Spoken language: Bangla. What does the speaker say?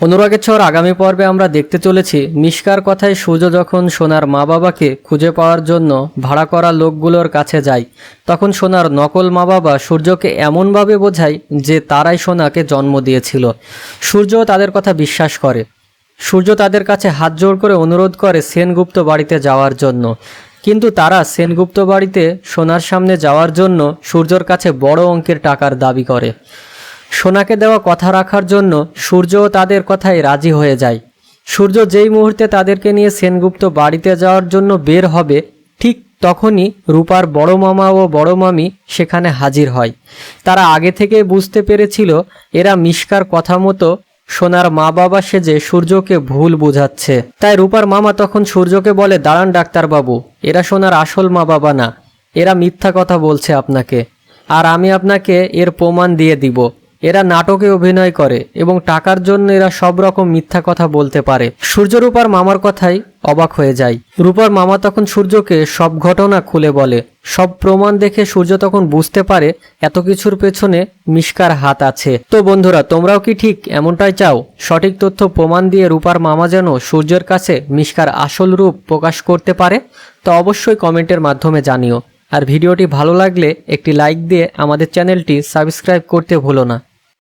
অনুরাগের ছোঁয়ার আগামী পর্বে আমরা দেখতে চলেছি মিশকার কথায় সূর্য যখন সোনার মা বাবাকে খুঁজে পাওয়ার জন্য ভাড়া করা লোকগুলোর কাছে যায়, তখন সোনার নকল মা বাবা সূর্যকে এমনভাবে বোঝায় যে তারাই সোনাকে জন্ম দিয়েছিল। সূর্য তাদের কথা বিশ্বাস করে। সূর্য তাদের কাছে হাত জোড় করে অনুরোধ করে সেনগুপ্ত বাড়িতে যাওয়ার জন্য। কিন্তু তারা সেনগুপ্ত বাড়িতে সোনার সামনে যাওয়ার জন্য সূর্যর কাছে বড় অঙ্কের টাকার দাবি করে। সোনাকে দেওয়া কথা রাখার জন্য সূর্যও তাদের কথায় রাজি হয়ে যায়। সূর্য যেই মুহূর্তে তাদেরকে নিয়ে সেনগুপ্ত বাড়িতে যাওয়ার জন্য বের হবে, ঠিক তখনই রূপার বড় মামা ও বড় মামি সেখানে হাজির হয়। তারা আগে থেকে বুঝতে পেরেছিল, এরা মিশকার কথা মতো সোনার মা বাবা সেজে সূর্যকে ভুল বোঝাচ্ছে। তাই রূপার মামা তখন সূর্যকে বলে, দাঁড়ান ডাক্তারবাবু, এরা সোনার আসল মা বাবা না। এরা মিথ্যা কথা বলছে আপনাকে। আর আমি আপনাকে এর প্রমাণ দিয়ে দিব। এরা নাটকে অভিনয় করে এবং টাকার জন্য এরা সব রকম মিথ্যা কথা বলতে পারে। সূর্য রূপার মামার কথাই অবাক হয়ে যায়। রূপার মামা তখন সূর্যকে সব ঘটনা খুলে বলে। সব প্রমাণ দেখে সূর্য তখন বুঝতে পারে এত কিছুর পেছনে মিশকার হাত আছে। তো বন্ধুরা, তোমরাও কি ঠিক এমনটাই চাও? সঠিক তথ্য প্রমাণ দিয়ে রূপার মামা যেন সূর্যের কাছে মিশকার আসল রূপ প্রকাশ করতে পারে, তো অবশ্যই কমেন্টের মাধ্যমে জানিও। আর ভিডিওটি ভালো লাগলে একটি লাইক দিয়ে আমাদের চ্যানেলটি সাবস্ক্রাইব করতে ভুলো না।